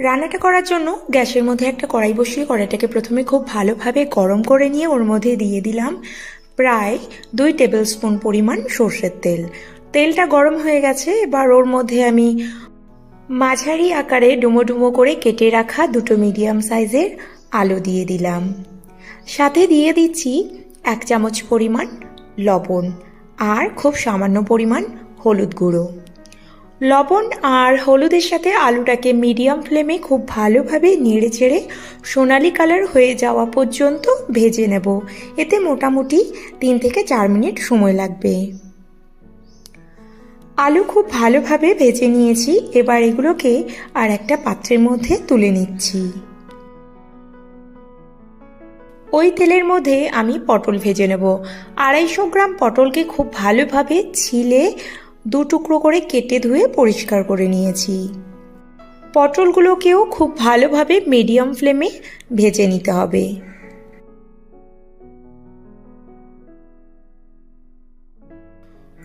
রান্নাটা করার জন্য গ্যাসের মধ্যে একটা কড়াই বসিয়ে কড়াইটাকে প্রথমে খুব ভালোভাবে গরম করে নিয়ে ওর মধ্যে দিয়ে দিলাম প্রায় দুই টেবিল স্পুন পরিমাণ সর্ষের তেল। তেলটা গরম হয়ে গেছে, এবার ওর মধ্যে আমি মাঝারি আকারে ডুমো ডুমো করে কেটে রাখা দুটো মিডিয়াম সাইজের আলু দিয়ে দিলাম। সাথে দিয়ে দিচ্ছি এক চামচ পরিমাণ লবণ আর খুব সামান্য পরিমাণ হলুদ গুঁড়ো। লবণ আর হলুদের সাথে আলুটাকে মিডিয়াম ফ্লেমে খুব ভালোভাবে নেড়ে চেড়ে সোনালি কালার হয়ে যাওয়া পর্যন্ত ভেজে নেব। এতে মোটামুটি তিন থেকে চার মিনিট সময় লাগবে। আলু খুব ভালোভাবে ভেজে নিয়েছি। এবার এগুলোকে আর একটা পাত্রের মধ্যে তুলে নিচ্ছি। ওই তেলের মধ্যে আমি পটল ভেজে নেব। আড়াইশো গ্রাম পটলকে খুব ভালোভাবে ছিলে দু টুকরো করে কেটে ধুয়ে পরিষ্কার করে নিয়েছি। পটলগুলোকেও খুব ভালোভাবে মিডিয়াম ফ্লেমে ভেজে নিতে হবে।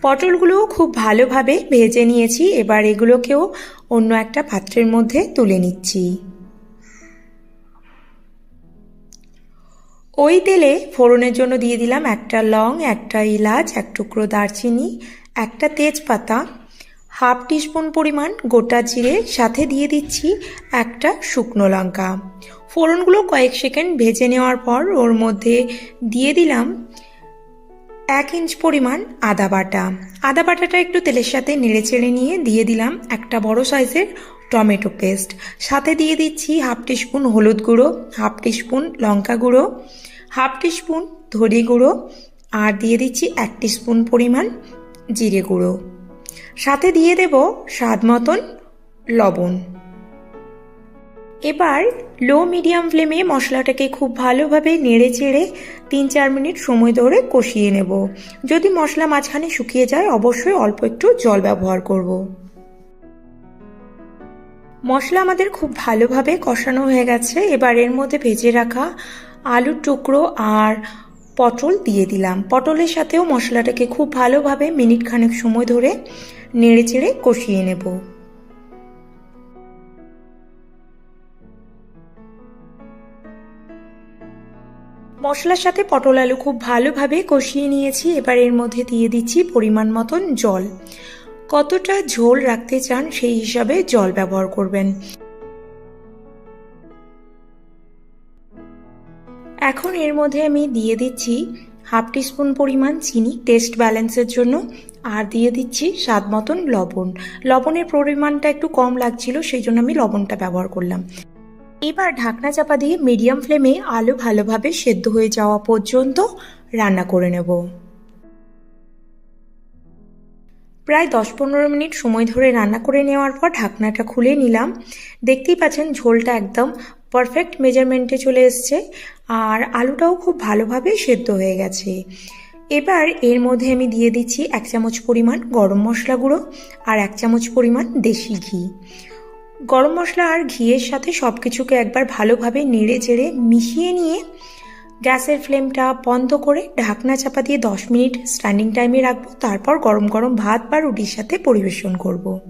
পটলগুলোও খুব ভালোভাবে ভেজে নিয়েছি, এবার এগুলোকেও অন্য একটা পাত্রের মধ্যে তুলে নিচ্ছি। ওই তেলে ফোড়নের জন্য দিয়ে দিলাম একটা লং, একটা ইলাচ এক টুকরো দারচিনি একটা তেজপাতা, হাফ টিস্পুন পরিমাণ গোটা জিরে, সাথে দিয়ে দিচ্ছি একটা শুকনো লঙ্কা। ফোড়নগুলো কয়েক সেকেন্ড ভেজে নেওয়ার পর ওর মধ্যে দিয়ে দিলাম এক ইঞ্চ পরিমাণ আদা বাটা। আদা বাটাটা একটু তেলের সাথে নেড়ে চেড়ে নিয়ে দিয়ে দিলাম একটা বড় সাইজের টমেটো পেস্ট। সাথে দিয়ে দিচ্ছি হাফ টিস্পুন হলুদ গুঁড়ো, হাফ টিস্পুন লঙ্কা গুঁড়ো, হাফ টিস্পুন ধরি গুঁড়ো, আর দিয়ে দিচ্ছি এক টিস্পুন পরিমাণ জিরে গুঁড়ো। সাথে দিয়ে দেব স্বাদ মতন লবণ। এবার লো মিডিয়াম ফ্লেমে মশলাটাকে খুব ভালোভাবে নেড়ে চেড়ে তিন চার মিনিট সময় ধরে কষিয়ে নেব। যদি মশলা মাঝখানে শুকিয়ে যায়, অবশ্যই অল্প একটু জল ব্যবহার করব। মশলা আমাদের খুব ভালোভাবে কষানো হয়ে গেছে। এবার এর মধ্যে ভেজে রাখা আলুর টুকরো আর পটল দিয়ে দিলাম। পটলের সাথেও মশলাটাকে খুব ভালোভাবে মিনিট খানেক সময় ধরে নেড়ে চেড়ে কষিয়ে নেব। মশলার সাথে পটল আলু খুব ভালোভাবে কষিয়ে নিয়েছি। এবার এর মধ্যে দিয়ে দিচ্ছি পরিমাণ মতন জল। কতটা ঝোল রাখতে চান সেই হিসাবে জল ব্যবহার করবেন। এখন এর মধ্যে আমি দিয়ে দিচ্ছি হাফ টিস্পুন পরিমাণ চিনি টেস্ট ব্যালেন্সের জন্য, আর দিয়ে দিচ্ছি স্বাদ মতন লবণ। লবণের পরিমাণটা একটু কম লাগছিল, সেই জন্য আমি লবণটা ব্যবহার করলাম। এবার ঢাকনা চাপা দিয়ে মিডিয়াম ফ্লেমে আলু ভালোভাবে সেদ্ধ হয়ে যাওয়া পর্যন্ত রান্না করে নেব। প্রায় দশ পনেরো মিনিট সময় ধরে রান্না করে নেওয়ার পর ঢাকনাটা খুলে নিলাম। দেখতেই পাচ্ছেন ঝোলটা একদম পারফেক্ট মেজারমেন্টে চলে এসছে। আর আলুটাও খুব ভালোভাবে সেদ্ধ হয়ে গেছে। এবার এর মধ্যে আমি দিয়ে দিচ্ছি এক চামচ পরিমাণ গরম মশলা গুঁড়ো আর এক চামচ পরিমাণ দেশি ঘি। গরম মশলা আর ঘিয়ের সাথে সব কিছুকে একবার ভালোভাবে নেড়ে চেড়ে মিশিয়ে নিয়ে গ্যাসের ফ্লেমটা বন্ধ করে ঢাকনা চাপা দিয়ে দশ মিনিট স্ট্যান্ডিং টাইমে রাখব। তারপর গরম গরম ভাত বা রুটির সাথে পরিবেশন করব।